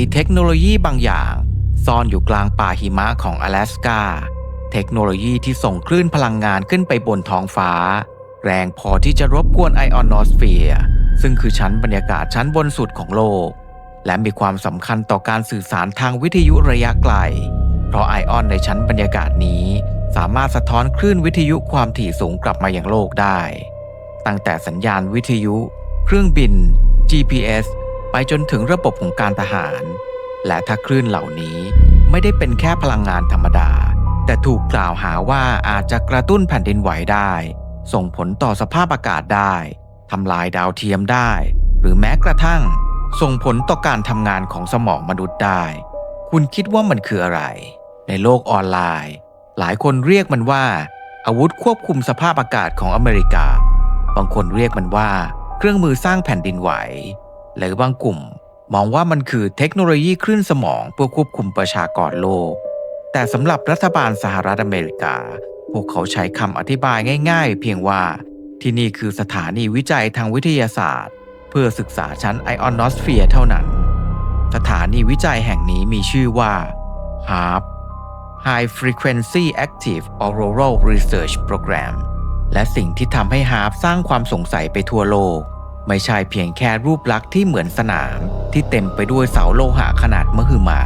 มีเทคโนโลยีบางอย่าง ซ่อนอยู่กลางป่าหิมะของ阿拉สกาเทคโนโลยีที่ส่งคลื่นพลังงานขึ้นไปบนท้องฟ้า แรงพอที่จะรบกวนไอออนอสเฟียร์ซึ่งคือชั้นบรรยากาศชั้นบนสุดของโลก และมีความสำคัญต่อการสื่อสารทางวิทยุระยะไกล เพราะไอออนในชั้นบรรยากาศนี้ สามารถสะท้อนคลื่นวิทยุความถี่สูงกลับมาอยังโลกได้ ตั้งแต่สัญญาณวิทยุ เครื่องบิน GPS จนถึงระบบของการทหาร และถ้าคลื่นเหล่านี้ไม่ได้เป็นแค่พลังงานธรรมดา แต่ถูกกล่าวหาว่าอาจจะกระตุ้นแผ่นดินไหวได้ ส่งผลต่อสภาพอากาศได้ทำลายดาวเทียมได้ หรือแม้กระทั่ง ส่งผลต่อการทำงานของสมองมนุษย์ได้ คุณคิดว่ามันคืออะไร ในโลกออนไลน์ หลายคนเรียกมันว่า อาวุธควบคุมสภาพอากาศของอเมริกา บางคนเรียกมันว่า เครื่องมือสร้างแผ่นดินไหว หรือบางกลุ่มมองว่ามันคือเทคโนโลยีคลื่นสมองเพื่อควบคุมประชากรโลก แต่สำหรับรัฐบาลสหรัฐอเมริกา พวกเขาใช้คำอธิบายง่าย ๆ เพียงว่าที่นี่คือสถานีวิจัยทางวิทยาศาสตร์ เพื่อศึกษาชั้นไอออนอสเฟียร์เท่านั้น สถานีวิจัยแห่งนี้มีชื่อว่า HARP High Frequency Active Auroral Research Program และสิ่งที่ทำให้ HARP สร้างความสงสัยไปทั่วโลก ไม่ใช่เพียงแค่รูปลักษณ์ที่เหมือนสนามที่เต็มไปด้วยเสาโลหะขนาดมหึมา